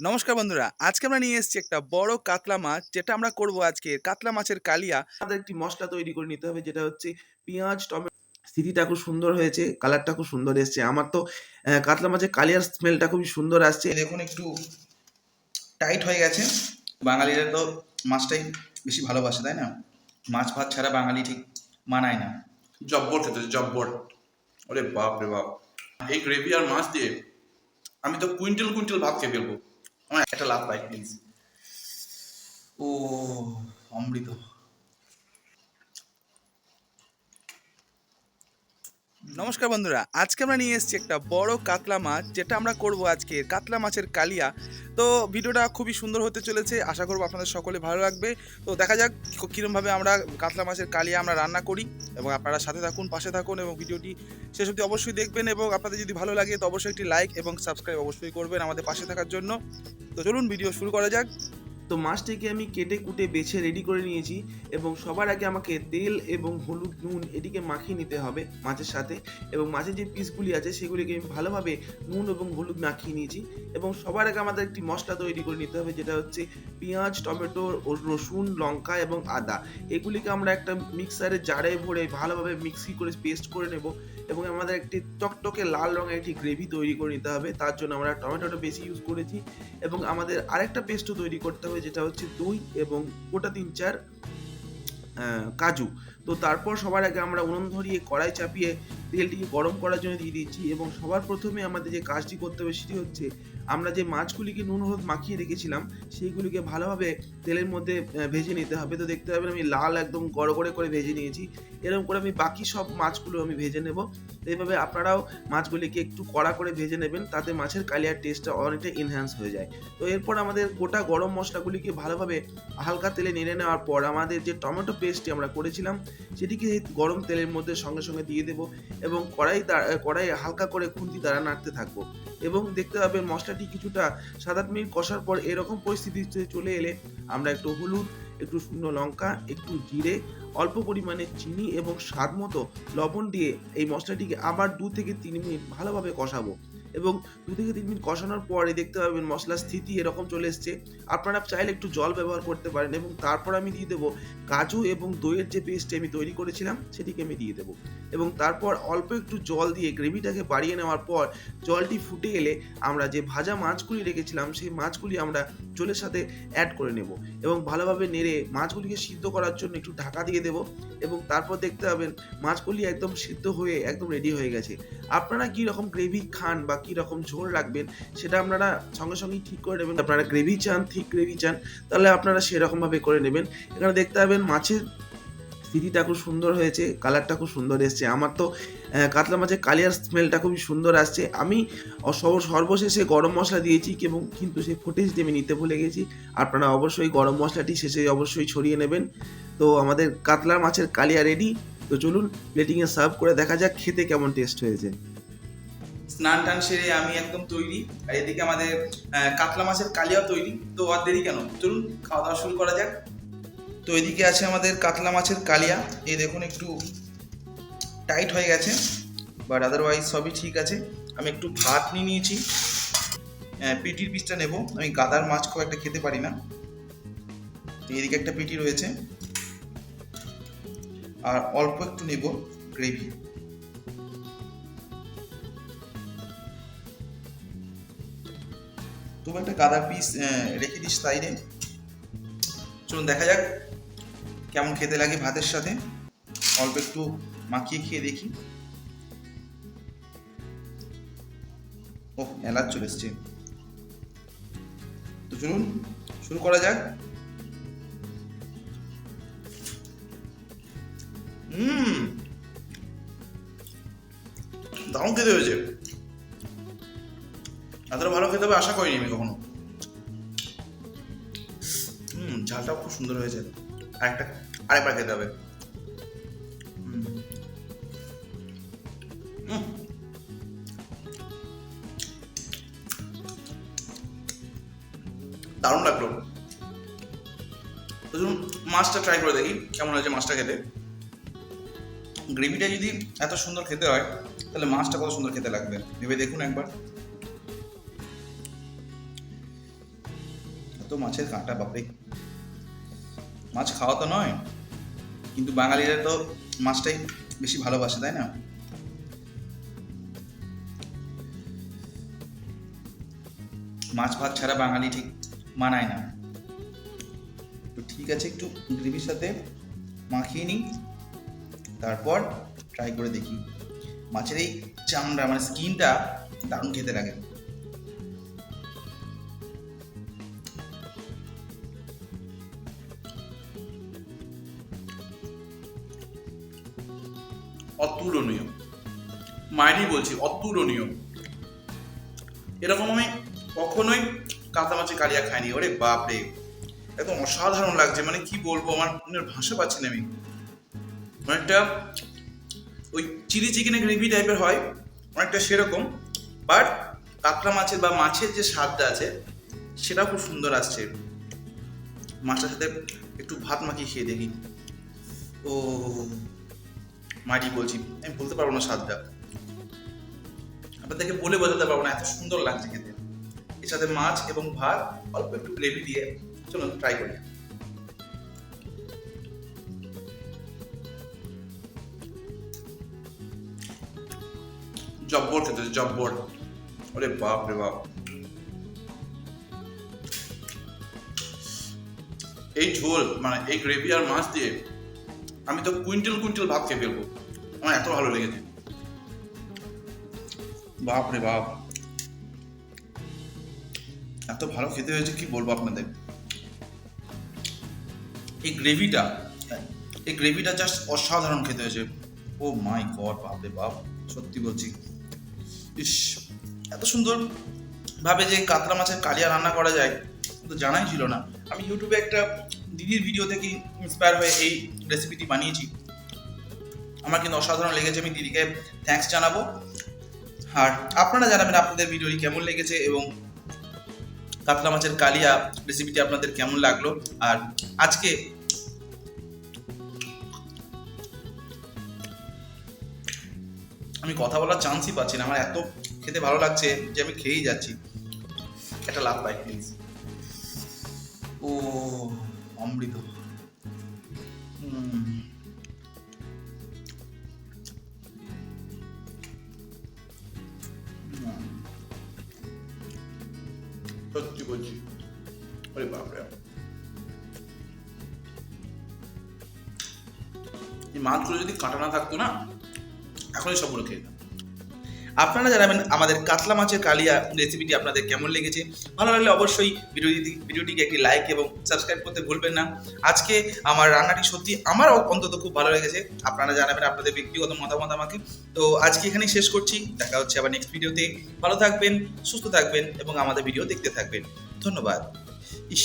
নমস্কার বন্ধুরা, আজকে আমরা নিয়ে এসেছি একটা বড় কাতলা মাছ, যেটা আমরা করব আজকে। কাতলা মাছের কালিয়া। আমাদের একটি মশলা তৈরি করে নিতে হবে, যেটা হচ্ছে পেঁয়াজ, টমেটো। স্থিতিটা খুব সুন্দর হয়েছে, কালারটা খুব সুন্দর এসছে। আমার তো কাতলা মাছের কালিয়ার স্মেলটা খুবই সুন্দর আসছে। দেখুন, একটু টাইট হয়ে গেছে। বাঙালিরা তো মাছটাই বেশি ভালোবাসে, তাই না? মাছ ভাত ছাড়া বাঙালি ঠিক মানায় না। জব্বর খেতে জব্বর। ওরে বাপ রে বাপ। এই গ্রেভি আর মাছ দিয়ে আমি তো কুইন্টাল কুইন্টাল ভাত খেয়ে ফেলব। আমার একটা লাভ পাই প্লিজ ও অমৃত। নমস্কার বন্ধুরা, আজকে আমরা নিয়ে এসেছি একটা বড় কাতলা মাছ, যেটা আমরা করব আজকে কাতলা মাছের কালিয়া। তো ভিডিওটা খুবই সুন্দর হতে চলেছে, আশা করব আপনাদের সকলে ভালো লাগবে। তো দেখা যাক কিরমভাবে আমরা কাতলা মাছের কালিয়া আমরা রান্না করি, এবং আপনারা সাথে থাকুন, পাশে থাকুন, এবং ভিডিওটি শেষ অবধি অবশ্যই দেখবেন, এবং আপনাদের যদি ভালো লাগে, তো অবশ্যই একটি লাইক এবং সাবস্ক্রাইব অবশ্যই করবেন আমাদের পাশে থাকার জন্য। তো চলুন, ভিডিও শুরু করা যাক। তো মাছটিকে আমি কেটে কুটে বেছে রেডি করে নিয়েছি এবং সবার আগে আমাকে তেল এবং হলুদ নুন এটিকে মাখিয়ে নিতে হবে মাছের সাথে এবং মাছের যে পিসগুলি আছে সেগুলিকে আমি ভালোভাবে নুন এবং হলুদ মাখিয়ে নিয়েছি এবং সবার আগে আমাদের একটি মশলা তৈরি করে নিতে হবে যেটা হচ্ছে পেঁয়াজ, টমেটো রসুন, লঙ্কা এবং আদা। এগুলিকে আমরা একটা মিক্সারে জারে ভরে ভালোভাবে মিক্সি করে পেস্ট করে নেব এবং আমাদের একটি টকটকে লাল রঙের একটি গ্রেভি তৈরি করে নিতে হবে। তার জন্য আমরা টমেটোটা বেশি ইউজ করেছি এবং আমাদের আরেকটা পেস্টও তৈরি করতে হবে, যেটা হচ্ছে দই এবং গোটা তিন চার কাজু। তো তারপর সবার আগে আমরা উনুন ধরিয়ে কড়াই চাপিয়ে তেলটিকে গরম করার জন্য দিয়ে দিচ্ছি এবং সবার প্রথমে আমাদের যে কাজটি করতে হবে সেটি হচ্ছে আমরা যে মাছগুলিকে নুন, হলুদ মাখিয়ে রেখেছিলাম, সেইগুলিকে ভালোভাবে তেলের মধ্যে ভেজে নিতে হবে। তো দেখতে পাবেন আমি লাল একদম গড়গড়ে করে করে ভেজে নিয়েছি। এরকম করে আমি বাকি সব মাছগুলো আমি ভেজে নেব। এইভাবে আপনারাও মাছগুলিকে একটু কড়া করে ভেজে নেবেন, তাতে মাছের কালিয়ার টেস্টটা অনেকটা এনহ্যান্স হয়ে যায়। তো এরপর আমাদের গোটা গরম মশলাগুলিকে ভালোভাবে হালকা তেলে নেড়ে নেওয়ার পর আমাদের যে টমেটো পেস্টটি আমরা করেছিলাম, সেটিকে গরম তেলের মধ্যে সঙ্গে সঙ্গে দিয়ে দেবো। এবং কড়াই কড়াই হালকা করে খুন্তি দ্বারা নাড়তে থাকব। এবং দেখতে পাবেন মশলাটি কিছুটা সাত আট মিনিট কষার পর এরকম পরিস্থিতিতে চলে এলে আমরা একটু হলুদ, একটু শুকনো লঙ্কা, একটু জিরে, অল্প পরিমাণে চিনি এবং স্বাদ মতো লবণ দিয়ে এই মশলাটিকে আবার দু থেকে তিন মিনিট ভালোভাবে কষাবো। এবং দু থেকে তিন মিনিট কষানোর পরে দেখতে পাবেন মশলার স্থিতি এরকম চলে এসছে। আপনারা চাইলে একটু জল ব্যবহার করতে পারেন এবং তারপর আমি দিয়ে দেবো কাজু এবং দইয়ের যে পেস্টটি আমি তৈরি করেছিলাম, সেটিকে আমি দিয়ে দেবো। এবং তারপর অল্প একটু জল দিয়ে গ্রেভিটাকে বাড়িয়ে নেওয়ার পর জলটি ফুটে এলে আমরা যে ভাজা মাছগুলি রেখেছিলাম, সেই মাছগুলি আমরা জলের সাথে অ্যাড করে নেব এবং ভালোভাবে নেড়ে মাছগুলিকে সিদ্ধ করার জন্য একটু ঢাকা দিয়ে দেবো এবং তারপর দেখতে পাবেন মাছগুলি একদম সিদ্ধ হয়ে একদম রেডি হয়ে গেছে। আপনারা কী রকম গ্রেভি খান বা কী রকম ঝোল রাখবেন, সেটা আপনারা সঙ্গে সঙ্গেই ঠিক করে নেবেন। আপনারা গ্রেভি চান থিক গ্রেভি চান, তাহলে আপনারা সেরকমভাবে করে নেবেন। এখানে দেখতে পাবেন মাছের স্থিতিটা খুব সুন্দর হয়েছে কালারটা খুব সুন্দর এসছে। আমার তো কাতলা মাছের কালিয়ার স্মেলটা খুবই সুন্দর আসছে। আমি সর্বশেষে গরম মশলা দিয়েছি, এবং কিন্তু সেই ফুটেজটি আমি নিতে ভুলে গেছি। আপনারা অবশ্যই গরম মশলাটি শেষে অবশ্যই ছড়িয়ে নেবেন। তো আমাদের কাতলা মাছের কালিয়া রেডি তো চলুন প্লেটিংয়ে সার্ভ করে দেখা যাক খেতে কেমন টেস্ট হয়েছে। স্নান টান সেরে আমি একদম তৈরি। আর এদিকে আমাদের কাতলা মাছের কালিয়াও তৈরি। তো আর দেরি কেন? চলুন, খাওয়া দাওয়া শুরু করা যাক। তো এদিকে আছে আমাদের কাতলা মাছের কালিয়া। এই দেখুন, একটু টাইট হয়ে গেছে বাট আদারওয়াইজ সবই ঠিক আছে। আমি একটু ভাত নিয়ে নিয়েছি। পিটির পিসটা নেব। আমি গাদার মাছ খুব একটা খেতে পারি না। এদিকে একটা পিটি রয়েছে। আর অল্প একটু নেব গ্রেভি। তবু একটা গাদার পিস রেখে দিস সাইডে। চলুন দেখা যাক কেমন খেতে লাগে ভাতের সাথে। অল্প একটু মাখিয়ে খেয়ে দেখি। ওহ, এলাচ চলে এসছে। তো চলুন, শুরু করা যাক। হুম, দারুণ খেতে হয়েছে। এতটা ভালো খেতে হবে আশা করিনি আমি কখনো। হুম, ঝালটাও খুব সুন্দর হয়েছে। আরেকটা, আরেকবার খেতে হবে। দারুণ লাগল। তো মাছটা ট্রাই করে দেখি, কেমন হয়েছে মাছটা খেতে। গ্রেভিটা যদি এত সুন্দর খেতে হয়, তাহলে মাছটা কত সুন্দর খেতে লাগবে? ভেবে দেখুন একবার। তো মাছের কাঁটা, বাপরে। মাছ খাওয়া তো নয়, কিন্তু বাঙালিরা তো মাছটাই বেশি ভালোবাসে, তাই না? মাছ ভাত ছাড়া বাঙালি ঠিক মানায় না। তো ঠিক আছে, একটু গ্রেভির সাথে মাখিয়ে নিই, তারপর ট্রাই করে দেখি। মাছের এই চামড়া মানে স্কিনটা দারুণ খেতে লাগে। মায়েরই বলছি, অতুলনীয়। এরকম আমি কখনোই কাঁচা মাছের কালিয়া খাইনি। ওরে বাপ রে একদম অসাধারণ লাগছে মানে কি বলব, আমার ভাষা পাচ্ছি না আমি। অনেকটা ওই চিলি চিকেনের গ্রেভি টাইপের হয়, অনেকটা সেরকম বাট কাতলা মাছের বা মাছের যে স্বাদটা আছে, সেটা খুব সুন্দর আসছে। মাছটার সাথে একটু ভাত মাখিয়ে খেয়ে দেখি। ও মাটি বলছি, আমি বলতে পারব না স্বাদটা। আপনাদেরকে বলে বোঝাতে পারব না, এত সুন্দর লাগছে খেতে। এর সাথে মাছ এবং ভাত, অল্প একটু গ্রেভি দিয়ে চলুন ট্রাই করি। জব্বর খেতে জব্বর। ওরে বাপ রে বাপ। এই ঝোল মানে এই গ্রেভি আর মাছ দিয়ে আমি তো কুইন্টাল কুইন্টাল ভাত খেয়ে ফেলব। আমার এত ভালো লেগেছে। বাপ রে বাপ। এত ভালো খেতে হয়েছে, কি বলব আপনাদের? এই গ্রেভিটা এই গ্রেভিটা জাস্ট অসাধারণ খেতে হয়েছে। ও মাই গড বাপ রে বাপ, সত্যি বলছি। ইস, এত সুন্দর ভাবে যে কাতলা মাছের কালিয়া রান্না করা যায়, তো জানাই ছিল না। আমি ইউটিউবে একটা দিদির ভিডিও থেকে ইন্সপায়ার হয়ে এই রেসিপিটি বানিয়েছি। আমার কিন্তু অসাধারণ লেগেছে, আমি দিদিকে থ্যাঙ্কস জানাব। আর আপনারা জানাবেন আপনাদের ভিডিওটি কেমন লেগেছে এবং কাতলা মাছের কালিয়া রেসিপিটি আপনাদের কেমন লাগল। আর আজকে আমি কথা বলার চান্সই পাচ্ছি না, আমার এত খেতে ভালো লাগছে যে আমি খেয়েই যাচ্ছি। একটা লাভ পাই প্লিজ ও, অমৃত। এই মাছগুলো যদি কাটা না থাকতো না, এখনই সবগুলো খেয়ে আপনারা জানাবেন আমাদের কাতলা মাছের কালিয়া রেসিপিটি আপনাদের কেমন লেগেছে? ভালো লাগলে অবশ্যই ভিডিওটি ভিডিওটিকে একটি লাইক এবং সাবস্ক্রাইব করতে ভুলবেন না। আজকে আমার রান্নাটি সত্যি আমার অন্তত খুব ভালো লেগেছে। আপনারা জানাবেন আপনাদের ব্যক্তিগত মতামত আমাকে। তো আজকে এখানেই শেষ করছি। দেখা হচ্ছে আবার নেক্সট ভিডিওতে ভালো থাকবেন, সুস্থ থাকবেন এবং আমাদের ভিডিও দেখতে থাকবেন। ধন্যবাদ। ইস।